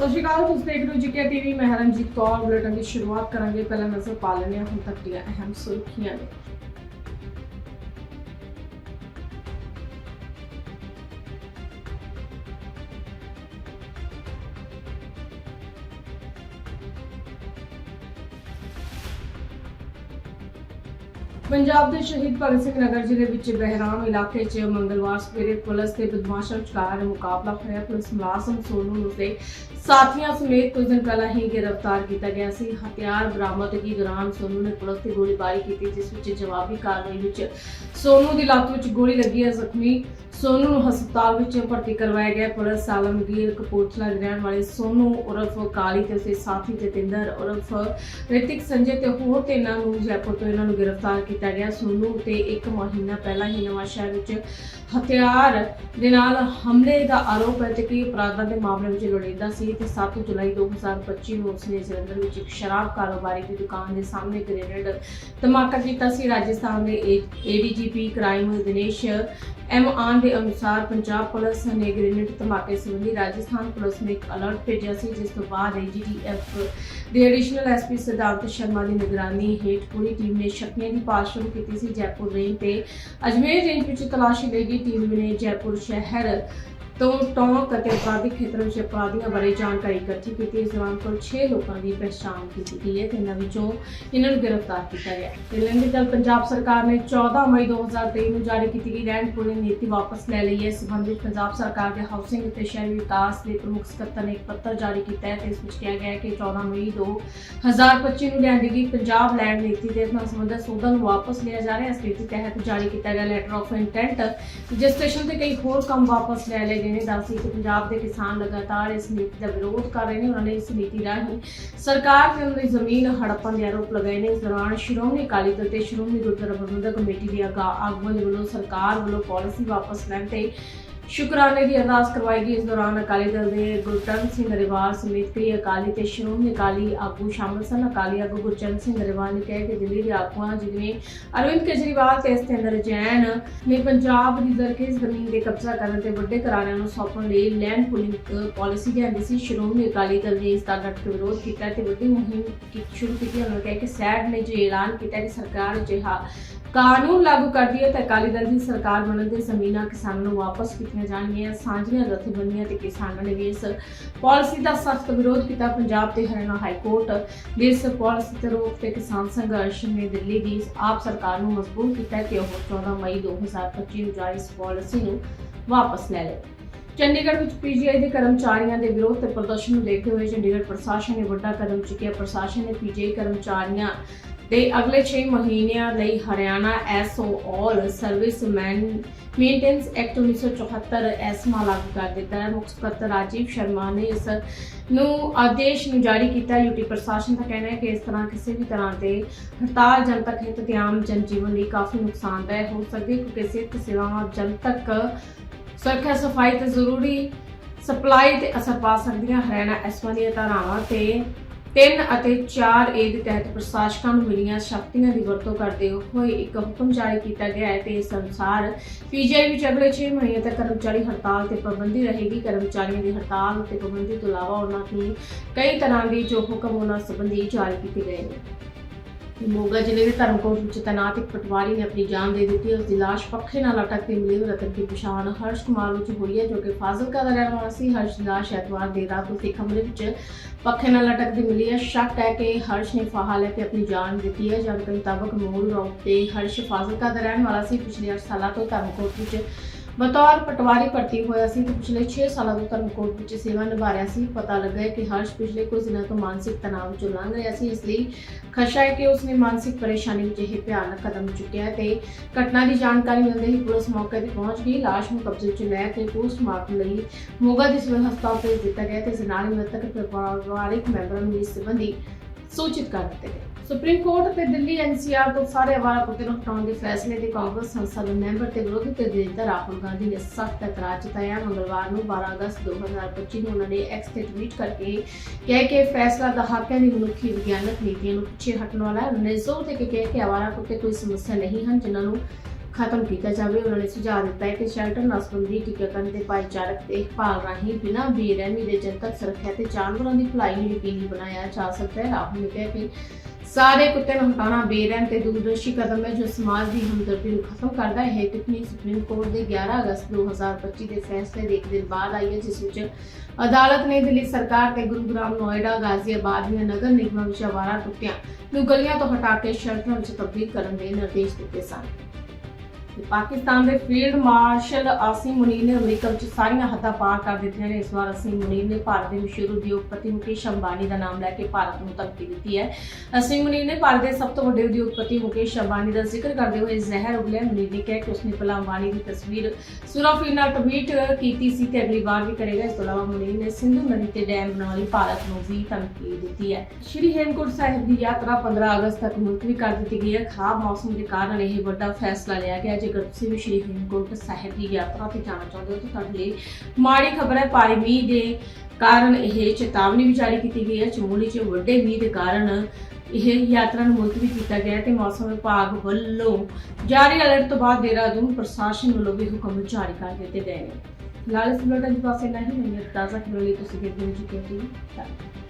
ਸਤਿ ਸ਼੍ਰੀ ਅਕਾਲ, ਤੁਸੀਂ ਦੇਖ ਰਹੇ ਹੋ ਜੀਕੇ ਟੀਵੀ। ਮੈਂ ਹਰਮਜੀਤ ਕੌਰ, ਬੁਲੇਟਿਨ ਦੀ ਸ਼ੁਰੂਆਤ ਕਰਾਂਗੇ। ਪਹਿਲਾਂ ਨਜ਼ਰ ਪਾ ਲੈਂਦੇ ਹਾਂ, ਹੁਣ ਤੱਕ ਦੀਆਂ ਅਹਿਮ ਸੁਰਖੀਆਂ ਪੰਜਾਬ ਦੇ ਸ਼ਹੀਦ ਭਗਤ ਸਿੰਘ ਨਗਰ ਜ਼ਿਲ੍ਹੇ ਵਿੱਚ ਬਹਿਰਾਮ ਇਲਾਕੇ 'ਚ ਮੰਗਲਵਾਰ ਸਵੇਰੇ ਪੁਲਿਸ ਤੇ ਬਦਮਾਸ਼ਾਂ ਵਿਚਕਾਰ ਮੁਕਾਬਲਾ ਹੋਇਆ। ਪੁਲਿਸ ਮੁਲਾਜ਼ਮ ਸੋਨੂ ਨੂੰ ਤੇ ਸਾਥੀਆਂ ਸਮੇਤ ਕੁਝ ਦਿਨ ਪਹਿਲਾਂ ਹੀ ਗ੍ਰਿਫਤਾਰ ਕੀਤਾ ਗਿਆ ਸੀ। ਹਥਿਆਰ ਬਰਾਮਦਗੀ ਦੌਰਾਨ ਸੋਨੂ ਨੇ ਪੁਲਿਸ ਤੇ ਗੋਲੀਬਾਰੀ ਕੀਤੀ, ਜਿਸ ਵਿੱਚ ਜਵਾਬੀ ਕਾਰਵਾਈ ਵਿੱਚ ਸੋਨੂ ਦੀ ਲੱਤ ਵਿੱਚ ਗੋਲੀ ਲੱਗੀ ਹੈ। ਜ਼ਖਮੀ ਸੋਨੂ ਨੂੰ ਹਸਪਤਾਲ ਵਿੱਚ ਭਰਤੀ ਕਰਵਾਇਆ ਗਿਆ। ਪੁਲਿਸ ਆਲਮਗੀਰ ਕਪੂਰਥਲਾ ਦੇ ਰਹਿਣ ਵਾਲੇ ਸੋਨੂ ਉਰਫ ਕਾਲੀ ਤੇ ਉਸਦੇ ਸਾਥੀ ਜਤਿੰਦਰ ਉਰਫ ਰਿਤਿਕ ਸੰਜੇ ਤੇ ਹੋਰ ਤਿੰਨਾਂ ਨੂੰ ਜੈਪੁਰ ਤੋਂ ਇਹਨਾਂ ਨੂੰ ਗ੍ਰਿਫਤਾਰ ਕੀਤਾ ਕੀਤਾ ਗਿਆ ਸੋਨੂ ਤੇ ਇੱਕ ਮਹੀਨਾ ਪਹਿਲਾਂ ਹੀ ਨਵਾਂ ਸ਼ਹਿਰ ਵਿੱਚ ਹਥਿਆਰ ਦੇ ਨਾਲ ਹਮਲੇ ਦਾ ਆਰੋਪ ਹੈ ਤੇ ਕਿ ਅਪਰਾਧਾਂ ਦੇ ਮਾਮਲੇ ਵਿੱਚ ਲੋੜੀਂਦਾ ਸੀ ਤੇ 7 ਜੁਲਾਈ 2025 ਨੂੰ ਉਸਨੇ ਜਲੰਧਰ ਵਿੱਚ ਇੱਕ ਸ਼ਰਾਬ ਕਾਰੋਬਾਰੀ ਦੀ ਦੁਕਾਨ ਦੇ ਸਾਹਮਣੇ ਗ੍ਰੇਨੇਡ ਧਮਾਕਾ ਕੀਤਾ ਸੀ। ਰਾਜਸਥਾਨ ਦੇ ADGP crime Dinesh M N ਦੇ ਅਨੁਸਾਰ ਪੰਜਾਬ ਪੁਲਿਸ ਨੇ ਗ੍ਰੇਨੇਡ ਧਮਾਕੇ ਸੰਬੰਧੀ ਰਾਜਸਥਾਨ ਪੁਲਿਸ ਨੂੰ ਇੱਕ ਅਲਰਟ ਭੇਜਿਆ ਸੀ, ਜਿਸ ਤੋਂ ਬਾਅਦ ਏਜੀਟੀਐਫ ਦੇ ਐਡੀਸ਼ਨਲ ਐਸਪੀ ਸਿਧਾਰਥ ਸ਼ਰਮਾ ਦੀ ਨਿਗਰਾਨੀ ਹੇਠ ਪੂਰੀ ਟੀਮ ਨੇ ਸ਼ੱਕੀਆਂ ਦੀ ਪਾਸ ਭਾਲ ਸ਼ੁਰੂ ਕੀਤੀ ਸੀ ਜੈਪੁਰ ਰੇਂਜ ਤੇ। ਅਜਮੇਰ ਰੇਂਜ ਵਿੱਚ ਤਲਾਸ਼ੀ ਲਈ ਗਈ ਟੀਮ ਨੇ ਜੈਪੁਰ ਸ਼ਹਿਰ ਤੋਂ ਟੌਂਕ ਅਤੇ ਅਪਰਾਧਿਕ ਖੇਤਰ ਵਿੱਚ ਅਪਰਾਧੀਆਂ ਬਾਰੇ ਜਾਣਕਾਰੀ ਇਕੱਠੀ ਕੀਤੀ, ਇਸ ਦੌਰਾਨ ਕੁੱਲ 6 ਲੋਕਾਂ ਦੀ ਪਛਾਣ ਕੀਤੀ ਗਈ ਹੈ ਤੇ ਇਹਨਾਂ ਵਿੱਚੋਂ ਇਹਨਾਂ ਨੂੰ ਗ੍ਰਿਫਤਾਰ ਕੀਤਾ ਗਿਆ ਤੇ ਲੰਘੇ ਕੱਲ ਪੰਜਾਬ ਸਰਕਾਰ ਨੇ 14 ਮਈ 2023 ਨੂੰ ਜਾਰੀ ਕੀਤੀ ਗਈ। ਰੈਂਟ ਪੂਰੀ ਨੀਤੀ ਵਾਪਸ ਲੈ ਲਈ ਹੈ। ਇਸ ਸੰਬੰਧ ਪੰਜਾਬ ਸਰਕਾਰ ਦੇ ਹਾਊਸਿੰਗ ਅਤੇ ਸ਼ਹਿਰੀ ਵਿਕਾਸ ਦੇ ਪ੍ਰਮੁੱਖ ਸਕੱਤਰ ਨੇ ਇੱਕ ਪੱਤਰ ਜਾਰੀ ਕੀਤਾ ਹੈ ਤੇ ਇਸ ਵਿੱਚ ਕਿਹਾ ਗਿਆ ਹੈ ਕਿ 14 ਮਈ 2025 ਨੂੰ ਲਿਆਂਦੀ ਗਈ ਪੰਜਾਬ ਲੈਂਡ ਨੀਤੀ ਦੇ ਨਾਲ ਸੰਬੰਧਿਤ ਸੋਧਾਂ ਨੂੰ ਵਾਪਸ ਲਿਆ ਜਾ ਰਿਹਾ ਹੈ। ਇਸ ਨੀਤੀ ਤਹਿਤ ਜਾਰੀ ਕੀਤਾ ਗਿਆ ਲੈਟਰ ਆਫ ਇੰਟੈਂਟ ਰਜਿਸਟ੍ਰੇਸ਼ਨ ਤੇ ਕਈ ਹੋਰ ਕੰਮ ਵਾਪਸ ਲੈ ਲਏ ਗਏ ਨੇ ਦੱਸੀ ਕਿ ਪੰਜਾਬ ਦੇ ਕਿਸਾਨ ਲਗਾਤਾਰ ਇਸ ਨੀਤੀ ਦਾ ਵਿਰੋਧ ਕਰ ਰਹੇ ਨੇ, ਉਹਨਾਂ ਨੇ ਇਸ ਨੀਤੀ ਰਾਹੀਂ ਸਰਕਾਰ ਤੇ ਉਹਨਾਂ ਦੀ ਜ਼ਮੀਨ ਹੜੱਪਣ ਦੇ ਆਰੋਪ ਲਗਾਏ ਨੇ। ਇਸ ਦੌਰਾਨ ਸ਼੍ਰੋਮਣੀ ਅਕਾਲੀ ਦਲ ਤੇ ਸ਼੍ਰੋਮਣੀ ਗੁਰਦੁਆਰਾ ਪ੍ਰਬੰਧਕ ਕਮੇਟੀ ਦੇ ਆਗੂਆਂ ਦੇ ਵੱਲੋਂ ਸਰਕਾਰ ਵੱਲੋਂ ਪਾਲਿਸੀ ਵਾਪਸ ਲੈਣ ਤੇ ਸ਼ੁਕਰਾਨੇ ਦੀ ਅਰਦਾਸ ਕਰਵਾਈ ਗਈ ਇਸ ਦੌਰਾਨ ਅਕਾਲੀ ਦਲ ਦੇ ਗੁਰਚਰਨ ਸਿੰਘ ਗਰੇਵਾਲ ਸਮੇਤ ਕਈ ਅਕਾਲੀ ਤੇ ਸ਼੍ਰੋਮਣੀ ਅਕਾਲੀ ਆਗੂ ਸ਼ਾਮਲ ਸਨ। ਅਕਾਲੀ ਆਗੂ ਗੁਰਚਰਨ ਸਿੰਘ ਗਰੇਵਾਲ ਨੇ ਕਿਹਾ ਕਿ ਦਿੱਲੀ ਦੇ ਆਗੂਆਂ ਜਿਵੇਂ ਅਰਵਿੰਦ ਕੇਜਰੀਵਾਲ ਤੇ ਸਤਿੰਦਰ ਜੈਨ ਨੇ ਪੰਜਾਬ ਦੀ ਜ਼ਰਖੇਜ਼ ਜ਼ਮੀਨ ਦੇ ਕਬਜ਼ਾ ਕਰਨ ਤੇ ਵੱਡੇ ਘਰਾਣਿਆਂ ਨੂੰ ਸੌਂਪਣ ਲਈ ਲੈਂਡ ਪੁਲਿੰਗ ਪਾਲਿਸੀ ਲਿਆਂਦੀ ਸੀ। ਸ਼੍ਰੋਮਣੀ ਅਕਾਲੀ ਦਲ ਨੇ ਇਸ ਦਾ ਡਟ ਕੇ ਵਿਰੋਧ ਕੀਤਾ ਤੇ ਵੱਡੀ ਮੁਹਿੰਮ ਸ਼ੁਰੂ ਕੀਤੀ। ਉਹਨਾਂ ਨੇ ਕਿਹਾ ਕਿ ਸੈਡ ਨੇ ਜੇ ਐਲਾਨ ਕੀਤਾ ਕਿ ਸਰਕਾਰ ਜਿਹਾ ਕਾਨੂੰਨ ਲਾਗੂ ਕਰਦੀ ਹੈ ਤਾਂ ਅਕਾਲੀ ਦਲ ਦੀ ਸਰਕਾਰ ਬਣਨ ਦੇ ਜ਼ਮੀਨਾਂ ਕਿਸਾਨਾਂ ਨੂੰ ਵਾਪਸ ਕੀਤੀਆਂ ਜਾਣਗੀਆਂ, ਸਾਂਝੀਆਂ ਜਥੇਬੰਦੀਆਂ ਤੇ ਕਿਸਾਨਾਂ ਨੇ ਵੀ ਇਸ ਪਾਲਿਸੀ ਦਾ ਸਖਤ ਵਿਰੋਧ ਕੀਤਾ ਪੰਜਾਬ ਤੇ ਹਰਿਆਣਾ ਹਾਈ ਕੋਰਟ। ਦੇ ਇਸ ਪਾਲਿਸੀ ਤੇ ਰੋਕ ਤੇ ਕਿਸਾਨ ਸੰਘਰਸ਼ ਨੇ ਦਿੱਲੀ ਦੀ ਆਪ ਸਰਕਾਰ ਨੂੰ ਮਜਬੂਰ ਕੀਤਾ ਕਿ ਉਹ 14 ਮਈ 2025 ਨੂੰ ਜਾਰੀ ਇਸ ਪਾਲਿਸੀ ਨੂੰ ਵਾਪਸ ਲੈ ਲਏ। ਚੰਡੀਗੜ੍ਹ ਵਿੱਚ ਪੀਜੀਆਈ ਦੇ ਕਰਮਚਾਰੀਆਂ ਦੇ ਵਿਰੋਧ ਤੇ ਪ੍ਰਦਰਸ਼ਨ ਨੂੰ ਦੇਖਦੇ ਹੋਏ ਚੰਡੀਗੜ੍ਹ ਪ੍ਰਸ਼ਾਸਨ ਨੇ ਵੱਡਾ ਕਦਮ ਚੁੱਕਿਆ। ਪ੍ਰਸ਼ਾਸਨ ਨੇ ਪੀਜੀਆਈ ਕਰਮਚਾਰੀਆਂ ਦੇ ਅਗਲੇ 6 ਮਹੀਨਿਆਂ ਲਈ Haryana essential services maintenance act 1974 ESMA ਲਾਗੂ ਕਰ ਦਿੱਤਾ ਹੈ। ਮੁੱਖ ਸਕੱਤਰ ਰਾਜੀਵ ਸ਼ਰਮਾ ਨੇ ਇਸ ਨੂੰ ਆਦੇਸ਼ ਨੂੰ ਜਾਰੀ ਕੀਤਾ। ਯੂਟੀ ਪ੍ਰਸ਼ਾਸਨ ਦਾ ਕਹਿਣਾ ਹੈ ਕਿ ਇਸ ਤਰ੍ਹਾਂ ਕਿਸੇ ਵੀ ਤਰ੍ਹਾਂ ਦੇ ਹੜਤਾਲ, ਜਨਤਕ ਹਿੱਤ ਤੇ ਆਮ ਜਨਜੀਵਨ ਲਈ ਕਾਫੀ ਨੁਕਸਾਨਦਾਇਕ ਹੋ ਸਕਦੀ ਹੈ, ਕਿਉਂਕਿ ਸਿਹਤ ਸੇਵਾਵਾਂ ਜਨਤਕ ਸੁਰੱਖਿਆ ਸਫ਼ਾਈ ਤੇ ਜ਼ਰੂਰੀ ਸਪਲਾਈ ਤੇ ਅਸਰ ਪਾ ਸਕਦੀਆਂ। ਹਰਿਆਣਾ ਐਸਮਾ ਦੀਆਂ ਧਾਰਾਵਾਂ ਤੇ 3 ਅਤੇ 4 ਏ ਦੇ ਤਹਿਤ ਪ੍ਰਸ਼ਾਸਕਾਂ ਨੂੰ ਮਿਲੀਆਂ ਸ਼ਕਤੀਆਂ ਦੀ ਵਰਤੋਂ ਕਰਦੇ ਹੋਏ ਇੱਕ ਹੁਕਮ ਜਾਰੀ ਕੀਤਾ ਗਿਆ ਹੈ ਤੇ ਇਸ ਅਨੁਸਾਰ ਪੀਜੀਆਈ ਵਿੱਚ ਅਗਲੇ 6 ਮਹੀਨੇ ਤੱਕ ਕਰਮਚਾਰੀ ਹੜਤਾਲ ਤੇ ਪਾਬੰਦੀ ਰਹੇਗੀ। ਕਰਮਚਾਰੀਆਂ ਦੀ ਹੜਤਾਲ ਤੇ ਪਾਬੰਦੀ ਤੋਂ ਇਲਾਵਾ ਉਹਨਾਂ ਦੀ ਕਈ ਤਰ੍ਹਾਂ ਦੇ ਜੋ ਹੁਕਮ ਉਹਨਾਂ ਸੰਬੰਧੀ ਜਾਰੀ ਕੀਤੇ ਗਏ ਨੇ। ਮੋਗਾ ਜ਼ਿਲ੍ਹੇ ਦੇ ਧਰਮਕੋਟ ਵਿੱਚ ਤੈਨਾਤ ਇੱਕ ਪਟਵਾਰੀ ਨੇ ਆਪਣੀ ਜਾਨ ਦੇ ਦਿੱਤੀ, ਉਸ ਦੀ ਲਾਸ਼ ਪੱਖੇ ਨਾਲ ਲਟਕਦੀ ਮਿਲੀ ਰਤਨ ਦੀ ਪਛਾਣ ਹਰਸ਼ ਕੁਮਾਰ ਵਿੱਚ ਹੋਈ ਹੈ, ਜੋ ਕਿ ਫਾਜ਼ਿਲਕਾ ਦਾ ਰਹਿਣ ਵਾਲਾ ਸੀ। ਹਰਸ਼ ਦੀ ਲਾਸ਼ ਐਤਵਾਰ ਦੇਰ ਰਾਤ ਉਸੇ ਕਮਰੇ ਵਿੱਚ ਪੱਖੇ ਨਾਲ ਲਟਕਦੀ ਮਿਲੀ ਹੈ। ਸ਼ੱਕ ਹੈ ਕਿ ਹਰਸ਼ ਨੇ ਫਾਹਾ ਲੈ ਕੇ ਆਪਣੀ ਜਾਨ ਦਿੱਤੀ ਹੈ। ਜਾਣਕਾਰੀ ਮੁਤਾਬਕ ਮੂਲ ਰੂਪ ਤੇ ਹਰਸ਼ ਫਾਜ਼ਿਲਕਾ ਦਾ ਰਹਿਣ ਵਾਲਾ ਸੀ। ਪਿਛਲੇ 8 ਸਾਲਾਂ ਤੋਂ ਧਰਮਕੋਟ ਵਿੱਚ ਬਤੌਰ ਪਟਵਾਰੀ ਭਰਤੀ ਹੋਇਆ ਸੀ ਤੇ ਪਿਛਲੇ 6 ਸਾਲਾਂ ਤੋਂ ਧਰਮਕੋਟ ਵਿੱਚ ਸੇਵਾ ਨਿਭਾ ਰਿਹਾ ਸੀ। ਪਤਾ ਲੱਗਾ ਹੈ ਕਿ ਹਰਸ਼ ਪਿਛਲੇ ਕੁਝ ਦਿਨਾਂ ਤੋਂ ਮਾਨਸਿਕ ਤਣਾਅ ਵਿੱਚੋਂ ਲੰਘ ਰਿਹਾ ਸੀ। ਇਸ ਲਈ ਖਸ਼ਾ ਹੈ ਕਿ ਉਸਨੇ ਮਾਨਸਿਕ ਪਰੇਸ਼ਾਨੀ ਵਿੱਚ ਇਹ ਭਿਆਨਕ ਕਦਮ ਚੁੱਕਿਆ ਹੈ ਤੇ ਘਟਨਾ ਦੀ ਜਾਣਕਾਰੀ ਮਿਲਦੇ ਹੀ ਪੁਲਿਸ ਮੌਕੇ ਤੇ ਪਹੁੰਚ ਗਈ। ਲਾਸ਼ ਨੂੰ ਕਬਜ਼ੇ 'ਚ ਲੈ ਕੇ ਪੋਸਟਮਾਰਟਮ ਲਈ ਮੋਗਾ ਦੇ ਸਿਵਲ ਹਸਪਤਾਲ ਭੇਜ ਦਿੱਤਾ ਗਿਆ ਤੇ ਜ਼ਨਾਨੀ ਮ੍ਰਿਤਕ ਪਰਿਵਾਰਕ ਮੈਂਬਰਾਂ ਨੂੰ ਇਸ ਸੰਬੰਧੀ ਸੂਚਿਤ ਕਰ ਦਿੱਤੇ ਗਏ ਸੁਪਰੀਮ ਕੋਰਟ ਤੇ ਦਿੱਲੀ ਐਨਸੀਆਰ ਤੋਂ ਸਾਰੇ ਅਵਾਰਾ ਕੁੱਤੇ ਨੂੰ ਹਟਾਉਣ ਦੇ ਫੈਸਲੇ ਦੇ ਕਾਂਗਰਸ ਸੰਸਦ ਮੈਂਬਰ ਤੇ ਵਿਰੋਧੀ ਧਿਰ ਦੇ ਨੇਤਾ ਰਾਹੁਲ ਗਾਂਧੀ ਨੇ ਸਖਤ ਇਤਰਾਜ਼ ਜਤਾਇਆ। ਮੰਗਲਵਾਰ ਨੂੰ 12 ਅਗਸਤ 2025 ਨੂੰ ਉਹਨਾਂ ਨੇ ਐਕਸ ਤੇ ਟਵੀਟ ਕਰਕੇ ਕਿਹਾ ਕਿ ਫੈਸਲਾ ਦਹਾਕਿਆਂ ਦੀ ਮਨੁੱਖੀ ਵਿਗਿਆਨਕ ਨੀਤੀਆਂ ਨੂੰ ਪਿੱਛੇ ਹਟਣ ਵਾਲਾ ਹੈ। ਉਹਨਾਂ ਨੇ ਜ਼ੋਰ ਦੇ ਕੇ ਕਿਹਾ ਕਿ ਅਵਾਰਾ ਕੁੱਤੇ ਕੋਈ ਸਮੱਸਿਆ ਨਹੀਂ ਹਨ, ਜਿਨ੍ਹਾਂ ਨੂੰ ਖਤਮ ਕੀਤਾ ਜਾਵੇ, ਉਹਨਾਂ ਨੇ ਸੁਝਾਅ ਦਿੱਤਾ ਹੈ ਕਿ ਸ਼ੈਲਟਰ ਨਸਬੰਦੀ ਟੀਕਾਕਰਨ ਤੇ ਭਾਈਚਾਰਕ ਦੇਖਭਾਲ ਰਾਹੀਂ ਬਿਨਾਂ ਬੇਰਹਿਮੀ ਦੇ ਜਨਤਕ ਸੁਰੱਖਿਆ ਤੇ ਜਾਨਵਰਾਂ ਦੀ ਭਲਾਈ ਨੂੰ ਯਕੀਨੀ ਬਣਾਇਆ ਜਾ ਸਕਦਾ ਹੈ। ਰਾਹੁਲ ਨੇ ਕਿਹਾ ਕਿ ਸਾਰੇ ਕੁੱਤਿਆਂ ਨੂੰ ਹਟਾਉਣਾ ਬੇਰਹਿਮ ਤੇ ਦੂਰਦਰਸ਼ੀ ਕਦਮ ਹੈ ਜੋ ਸਮਾਜ ਦੀ ਹਮਦਰਦੀ ਨੂੰ ਖਤਮ ਕਰਦਾ ਹੈ। ਇਹ ਟਿੱਪਣੀ ਸੁਪਰੀਮ ਕੋਰਟ ਦੇ 11 ਅਗਸਤ 2025 ਦੇ ਫੈਸਲੇ ਦੇ ਇੱਕ ਦਿਨ ਬਾਅਦ ਆਈ ਹੈ, ਜਿਸ ਵਿੱਚ ਅਦਾਲਤ ਨੇ ਦਿੱਲੀ ਸਰਕਾਰ ਤੇ ਗੁਰੂਗ੍ਰਾਮ ਨੋਇਡਾ, ਗਾਜ਼ੀਆਬਾਦ ਦੀਆਂ ਨਗਰ ਨਿਗਮਾਂ ਵਿੱਚ ਆਵਾਰਾ ਕੁੱਤਿਆਂ ਨੂੰ ਗਲੀਆਂ ਤੋਂ ਹਟਾ ਕੇ ਸ਼ੈਲਟਰਾਂ ਵਿੱਚ ਤਬਦੀਲ ਕਰਨ ਦੇ ਨਿਰਦੇਸ਼ ਦਿੱਤੇ ਸਨ। ਪਾਕਿਸਤਾਨ ਦੇ ਫੀਲਡ ਮਾਰਸ਼ਲ ਆਸਿਮ ਮੁਨੀਰ ਨੇ ਅਮਰੀਕਾ ਵਿੱਚ ਸਾਰੀਆਂ ਹੱਦਾਂ ਪਾਰ ਕਰ ਦਿੱਤੀਆਂ ਨੇ। ਇਸ ਵਾਰ ਅਸੀਮ ਮੁਨੀਰ ਨੇ ਭਾਰਤ ਦੇ ਮਸ਼ਹੂਰ ਉਦਯੋਗਪਤੀ ਮੁਕੇਸ਼ ਅੰਬਾਨੀ ਦਾ ਨਾਮ ਲੈ ਕੇ ਭਾਰਤ ਨੂੰ ਧਮਕੀ ਦਿੱਤੀ ਹੈ। ਅਸੀਮ ਮੁਨੀਰ ਨੇ ਭਾਰਤ ਦੇ ਸਭ ਤੋਂ ਵੱਡੇ ਉਦਯੋਗਪਤੀ ਮੁਕੇਸ਼ ਅੰਬਾਨੀ ਦਾ ਜ਼ਿਕਰ ਕਰਦੇ ਹੋਏ ਜ਼ਹਿਰ ਉਗਲਿਆ। ਮੁਨੀਰ ਨੇ ਕਿਹਾ ਕਿ ਉਸਨੇ ਪਹਿਲਾਂ ਅੰਬਾਨੀ ਦੀ ਤਸਵੀਰ ਸੁਰਾਫੀ ਨਾਲ ਟਵੀਟ ਕੀਤੀ ਸੀ ਤੇ ਅਗਲੀ ਵਾਰ ਵੀ ਕਰੇਗਾ। ਇਸ ਤੋਂ ਇਲਾਵਾ ਮੁਨੀਰ ਨੇ ਸਿੰਧੂ ਨਦੀ ਤੇ ਡੈਮ ਬਣਾਉਣ ਲਈ ਭਾਰਤ ਨੂੰ ਵੀ ਧਮਕੀ ਦਿੱਤੀ ਹੈ। ਸ਼੍ਰੀ ਹੇਮਕੁੰਟ ਸਾਹਿਬ ਦੀ ਯਾਤਰਾ 15 ਅਗਸਤ ਤੱਕ ਮੁਲਤਵੀ ਕਰ ਦਿੱਤੀ ਗਈ ਹੈ। ਖਰਾਬ ਮੌਸਮ ਦੇ ਕਾਰਨ ਇਹ ਵੱਡਾ ਫੈਸਲਾ ਲਿਆ ਗਿਆ ਜੇਕਰ ਤੁਸੀਂ ਵੀ ਸ਼੍ਰੀ ਹੇਮਕੁੰਟ ਸਾਹਿਬ ਦੀ ਯਾਤਰਾ ਤੇ ਜਾਣਾ ਚਾਹੁੰਦੇ ਹੋ ਤਾਂ ਤੁਹਾਡੇ ਲਈ ਮਾੜੀ ਖਬਰ ਹੈ, ਭਾਰੀ ਮੀਂਹ ਦੇ ਕਾਰਨ ਇਹ ਚੇਤਾਵਨੀ ਵੀ ਜਾਰੀ ਕੀਤੀ ਗਈ ਹੈ। ਚਮੋਲੀ 'ਚ ਵੱਡੇ ਮੀਂਹ ਦੇ ਕਾਰਨ ਇਹ ਯਾਤਰਾ ਨੂੰ ਮੁਲਤਵੀ ਕੀਤਾ ਗਿਆ ਤੇ ਮੌਸਮ ਵਿਭਾਗ ਵੱਲੋਂ ਜਾਰੀ ਅਲਰਟ ਤੋਂ ਬਾਅਦ ਦੇਹਰਾਦੂਨ ਪ੍ਰਸ਼ਾਸਨ ਵੱਲੋਂ ਵੀ ਹੁਕਮ ਜਾਰੀ ਕਰ ਦਿੱਤੇ ਗਏ ਨੇ। ਫਿਲਹਾਲ ਇਸ ਬੁਲੇਟਿਨ ਪਾਸੇ ਨਹੀਂ ਹੋਈਆਂ ਤਾਜ਼ਾ ਖਬਰਾਂ ਲਈ ਤੁਸੀਂ ਦੇਖਦੇ ਹੋ ਜੀ ਕੇ